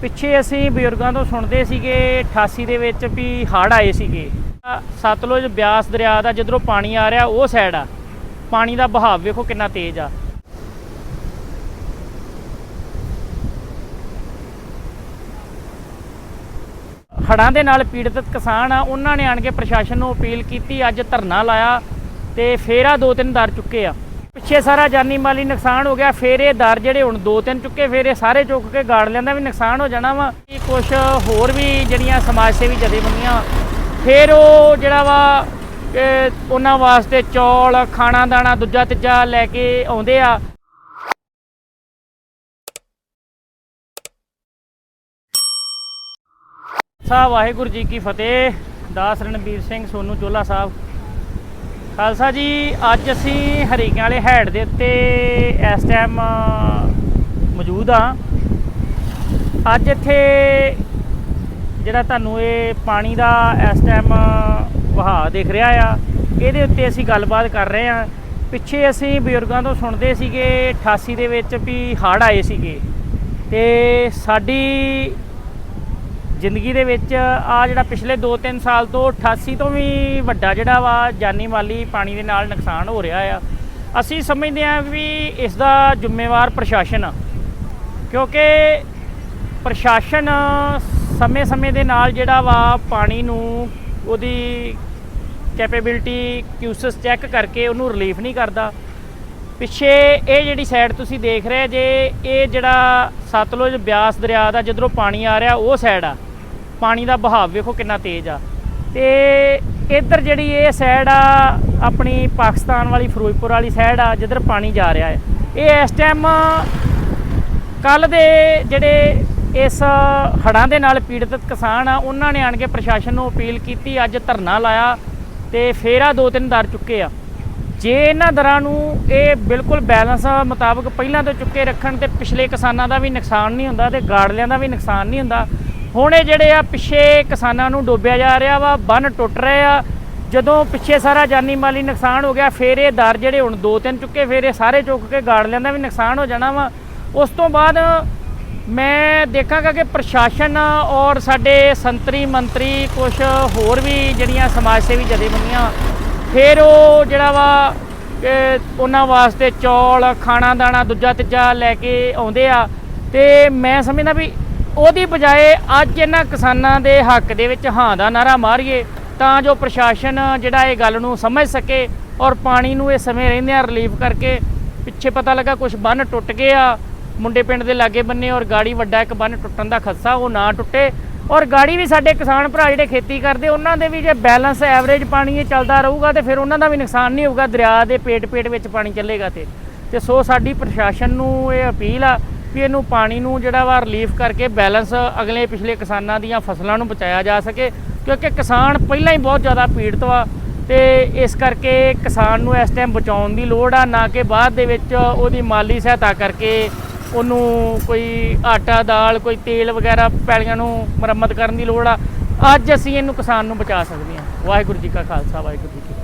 ਪਿੱਛੇ ਅਸੀਂ ਬਜ਼ੁਰਗਾਂ ਤੋਂ ਸੁਣਦੇ ਸੀਗੇ 88 ਦੇ ਵਿੱਚ ਵੀ ਹੜ੍ਹ ਆਏ ਸੀਗੇ। ਸਤਲੁਜ ਬਿਆਸ ਦਰਿਆ ਦਾ ਜਿੱਧਰੋਂ ਪਾਣੀ ਆ ਰਿਹਾ, ਉਹ ਸਾਈਡ ਆ। ਪਾਣੀ ਦਾ ਬਹਾਵ ਵੇਖੋ ਕਿੰਨਾ ਤੇਜ਼ ਆ। ਹੜ੍ਹਾਂ ਦੇ ਨਾਲ ਪੀੜਤ ਕਿਸਾਨ ਆ, ਉਹਨਾਂ ਨੇ ਆਣ ਕੇ ਪ੍ਰਸ਼ਾਸਨ ਨੂੰ ਅਪੀਲ ਕੀਤੀ, ਅੱਜ ਧਰਨਾ ਲਾਇਆ ਤੇ ਫੇਰਾ ਦੋ ਤਿੰਨ ਦਰ ਚੁੱਕੇ ਆ। ਪਿੱਛੇ ਸਾਰਾ ਜਾਨੀ ਮਾਲੀ ਨੁਕਸਾਨ ਹੋ ਗਿਆ, ਫੇਰ ਇਹ ਦਰ ਜਿਹੜੇ ਹੁਣ ਦੋ ਤਿੰਨ ਚੁੱਕੇ, ਫੇਰ ਇਹ ਸਾਰੇ ਚੁੱਕ ਕੇ ਗਾੜ ਲਿਆਂਦਾ ਵੀ ਨੁਕਸਾਨ ਹੋ ਜਾਣਾ ਵਾ। ਇਹ ਕੁਝ ਹੋਰ ਵੀ ਜਿਹੜੀਆਂ ਸਮਾਜ ਸੇਵੀ ਜਥੇਬੰਦੀਆਂ, ਫੇਰ ਉਹ ਜਿਹੜਾ ਵਾ ਉਹਨਾਂ ਵਾਸਤੇ ਚੌਲ, ਖਾਣਾ ਦਾਣਾ ਦੂਜਾ ਤੀਜਾ ਲੈ ਕੇ ਆਉਂਦੇ ਆ। ਸਾਹਿਬ, ਵਾਹਿਗੁਰੂ ਜੀ ਕੀ ਫਤਿਹ। ਦਾਸ ਰਣਬੀਰ ਸਿੰਘ ਸੋਨੂ ਚੋਲਾ ਸਾਹਿਬ। ਖਾਲਸਾ ਜੀ, ਅੱਜ ਅਸੀਂ ਹਰੀਕਿਆਂ ਵਾਲੇ ਹੈਡ ਦੇ ਉੱਤੇ ਇਸ ਟਾਈਮ ਮੌਜੂਦ ਆ ਅੱਜ ਇੱਥੇ ਜਿਹੜਾ ਤੁਹਾਨੂੰ ਇਹ ਪਾਣੀ ਦਾ ਇਸ ਟਾਈਮ ਵਹਾਅ ਦਿਖ ਰਿਹਾ ਆ, ਇਹਦੇ ਉੱਤੇ ਅਸੀਂ ਗੱਲਬਾਤ ਕਰ ਰਹੇ ਆ ਪਿੱਛੇ ਅਸੀਂ ਬਜ਼ੁਰਗਾਂ ਤੋਂ ਸੁਣਦੇ ਸੀਗੇ 88 ਦੇ ਵਿੱਚ ਵੀ ਹੜ੍ਹ ਆਏ ਸੀਗੇ। ਤੇ ਸਾਡੀ ਜ਼ਿੰਦਗੀ ਦੇ ਵਿੱਚ ਆ ਜਿਹੜਾ ਪਿਛਲੇ 2-3 ਸਾਲ ਤੋਂ 88 ਤੋਂ ਵੀ ਵੱਡਾ ਜਿਹੜਾ ਵਾ ਜਾਨੀ ਮਾਲੀ ਪਾਣੀ ਦੇ ਨਾਲ ਨੁਕਸਾਨ ਹੋ ਰਿਹਾ ਆ, ਅਸੀਂ ਸਮਝਦੇ ਹਾਂ ਵੀ ਇਸ ਦਾ ਜ਼ਿੰਮੇਵਾਰ ਪ੍ਰਸ਼ਾਸਨ ਆ। ਕਿਉਂਕਿ ਪ੍ਰਸ਼ਾਸਨ ਸਮੇਂ-ਸਮੇਂ ਦੇ ਨਾਲ ਜਿਹੜਾ ਵਾ ਪਾਣੀ ਨੂੰ ਉਹਦੀ ਕੈਪੇਬਿਲਿਟੀ ਕਿਊਸਸ ਚੈੱਕ ਕਰਕੇ ਉਹਨੂੰ ਰਿਲੀਫ ਨਹੀਂ ਕਰਦਾ। ਪਿੱਛੇ ਇਹ ਜਿਹੜੀ ਸਾਈਡ ਤੁਸੀਂ ਦੇਖ ਰਹੇ ਜੇ, ਇਹ ਜਿਹੜਾ ਸਤਲੁਜ ਬਿਆਸ ਦਰਿਆ ਦਾ ਜਿੱਧਰੋਂ ਪਾਣੀ ਆ ਰਿਹਾ, ਉਹ ਸਾਈਡ ਆ। ਪਾਣੀ ਦਾ ਬਹਾਵ ਵੇਖੋ ਕਿੰਨਾ ਤੇਜ਼ ਆ। ਤੇ ਇੱਧਰ ਜਿਹੜੀ ਇਹ ਸਾਈਡ ਆ, ਆਪਣੀ ਪਾਕਿਸਤਾਨ ਵਾਲੀ, ਫਿਰੋਜ਼ਪੁਰ ਵਾਲੀ ਸਾਈਡ ਆ, ਜਿੱਧਰ ਪਾਣੀ ਜਾ ਰਿਹਾ ਹੈ। ਇਹ ਇਸ ਟਾਈਮ ਕੱਲ ਦੇ ਜਿਹੜੇ ਇਸ ਹੜ੍ਹਾਂ ਦੇ ਨਾਲ ਪੀੜਤ ਕਿਸਾਨ ਆ, ਉਹਨਾਂ ਨੇ ਆਣ ਕੇ ਪ੍ਰਸ਼ਾਸਨ ਨੂੰ ਅਪੀਲ ਕੀਤੀ, ਅੱਜ ਧਰਨਾ ਲਾਇਆ ਤੇ ਫੇਰਾ ਦੋ ਤਿੰਨ ਦਰ ਚੁੱਕੇ ਆ। ਜੇ ਇਹਨਾਂ ਦਰਾਂ ਨੂੰ ਇਹ ਬਿਲਕੁਲ ਬੈਲੈਂਸ ਮੁਤਾਬਕ ਪਹਿਲਾਂ ਤੋਂ ਚੁੱਕੇ ਰੱਖਣ ਤੇ ਪਿਛਲੇ ਕਿਸਾਨਾਂ ਦਾ ਵੀ ਨੁਕਸਾਨ ਨਹੀਂ ਹੁੰਦਾ ਤੇ ਗਾੜਲਿਆਂ ਦਾ ਵੀ ਨੁਕਸਾਨ ਨਹੀਂ ਹੁੰਦਾ ਹੁਣ ਇਹ ਜਿਹੜੇ ਆ ਪਿੱਛੇ ਕਿਸਾਨਾਂ ਨੂੰ ਡੋਬਿਆ ਜਾ ਰਿਹਾ ਵਾ, ਬੰਨ ਟੁੱਟ ਰਹੇ ਆ। ਜਦੋਂ ਪਿੱਛੇ ਸਾਰਾ ਜਾਨੀ ਮਾਲੀ ਨੁਕਸਾਨ ਹੋ ਗਿਆ, ਫੇਰ ਇਹ ਦਰ ਜਿਹੜੇ ਹੁਣ ਦੋ ਤਿੰਨ ਚੁੱਕੇ, ਫੇਰ ਇਹ ਸਾਰੇ ਚੁੱਕ ਕੇ ਗਾੜਲਿਆਂ ਦਾ ਵੀ ਨੁਕਸਾਨ ਹੋ ਜਾਣਾ ਵਾ। ਉਸ ਤੋਂ ਬਾਅਦ ਮੈਂ ਦੇਖਾਂਗਾ ਕਿ ਪ੍ਰਸ਼ਾਸਨ ਔਰ ਸਾਡੇ ਸੰਤਰੀ ਮੰਤਰੀ ਕੁਝ ਹੋਰ ਵੀ ਜਿਹੜੀਆਂ ਸਮਾਜ ਸੇਵੀ ਜਥੇਬੰਦੀਆਂ, ਫਿਰ ਉਹ ਜਿਹੜਾ ਵਾ ਉਹਨਾਂ ਵਾਸਤੇ ਚੌਲ ਖਾਣਾ ਦਾਣਾ ਦੂਜਾ ਤੀਜਾ ਲੈ ਕੇ ਆਉਂਦੇ ਆ। ਤੇ ਮੈਂ ਸਮਝਦਾ ਵੀ ਉਹਦੀ ਬਜਾਏ ਅੱਜ ਇਹਨਾਂ ਕਿਸਾਨਾਂ ਦੇ ਹੱਕ ਦੇ ਵਿੱਚ ਹਾਂ ਦਾ ਨਾਰਾ ਮਾਰੀਏ, ਤਾਂ ਜੋ ਪ੍ਰਸ਼ਾਸਨ ਜਿਹੜਾ ਇਹ ਗੱਲ ਨੂੰ ਸਮਝ ਸਕੇ ਔਰ ਪਾਣੀ ਨੂੰ ਇਹ ਸਮੇਂ ਰਹਿੰਦਿਆਂ ਰਿਲੀਫ ਕਰਕੇ ਪਿੱਛੇ ਪਤਾ ਲੱਗਾ ਕੁਝ ਬੰਨ ਟੁੱਟ ਗਏ ਆ। ਮੁੰਡੇ ਪਿੰਡ ਦੇ ਲਾਗੇ ਬੰਨੇ ਔਰ ਗਾੜੀ ਵੱਡਾ ਇੱਕ ਬੰਨ ਟੁੱਟਣ ਦਾ ਖਦਸ਼ਾ ਉਹ ਨਾ ਟੁੱਟੇ। ਔਰ ਗਾੜੀ ਵੀ ਸਾਡੇ ਕਿਸਾਨ ਭਰਾ ਜਿਹੜੇ ਖੇਤੀ ਕਰਦੇ, ਉਹਨਾਂ ਦੇ ਵੀ ਜੇ ਬੈਲੈਂਸ ਐਵਰੇਜ ਪਾਣੀ ਇਹ ਚੱਲਦਾ ਰਹੂਗਾ ਤੇ ਫਿਰ ਉਹਨਾਂ ਦਾ ਵੀ ਨੁਕਸਾਨ ਨਹੀਂ ਹੋਊਗਾ। ਦਰਿਆ ਦੇ ਪੇਟ ਪੇਟ ਵਿੱਚ ਪਾਣੀ ਚੱਲੇਗਾ ਤੇ। ਤੇ ਸੋ ਸਾਡੀ ਪ੍ਰਸ਼ਾਸਨ ਨੂੰ ਇਹ ਅਪੀਲ ਆ ਵੀ ਇਹਨੂੰ ਪਾਣੀ ਨੂੰ ਜਿਹੜਾ ਵਾ ਰਿਲੀਫ ਕਰਕੇ ਬੈਲੈਂਸ ਅਗਲੇ ਪਿਛਲੇ ਕਿਸਾਨਾਂ ਦੀਆਂ ਫਸਲਾਂ ਨੂੰ ਬਚਾਇਆ ਜਾ ਸਕੇ, ਕਿਉਂਕਿ ਕਿਸਾਨ ਪਹਿਲਾਂ ਹੀ ਬਹੁਤ ਜ਼ਿਆਦਾ ਪੀੜਤ ਵਾ ਤੇ ਇਸ ਕਰਕੇ ਕਿਸਾਨ ਨੂੰ ਇਸ ਟਾਈਮ ਬਚਾਉਣ ਦੀ ਲੋੜ ਆ, ਨਾ ਕਿ ਬਾਅਦ ਦੇ ਵਿੱਚ ਉਹਦੀ ਮਾਲੀ ਸਹਾਇਤਾ ਕਰਕੇ ਉਹਨੂੰ ਕੋਈ ਆਟਾ, ਦਾਲ, ਕੋਈ ਤੇਲ ਵਗੈਰਾ ਪੈਲੀਆਂ ਨੂੰ ਮੁਰੰਮਤ ਕਰਨ ਦੀ ਲੋੜ ਆ। ਅੱਜ ਅਸੀਂ ਇਹਨੂੰ ਕਿਸਾਨ ਨੂੰ ਬਚਾ ਸਕਦੇ ਹਾਂ। ਵਾਹਿਗੁਰੂ ਜੀ ਕਾ ਖਾਲਸਾ, ਵਾਹਿਗੁਰੂ ਜੀ ਕੀ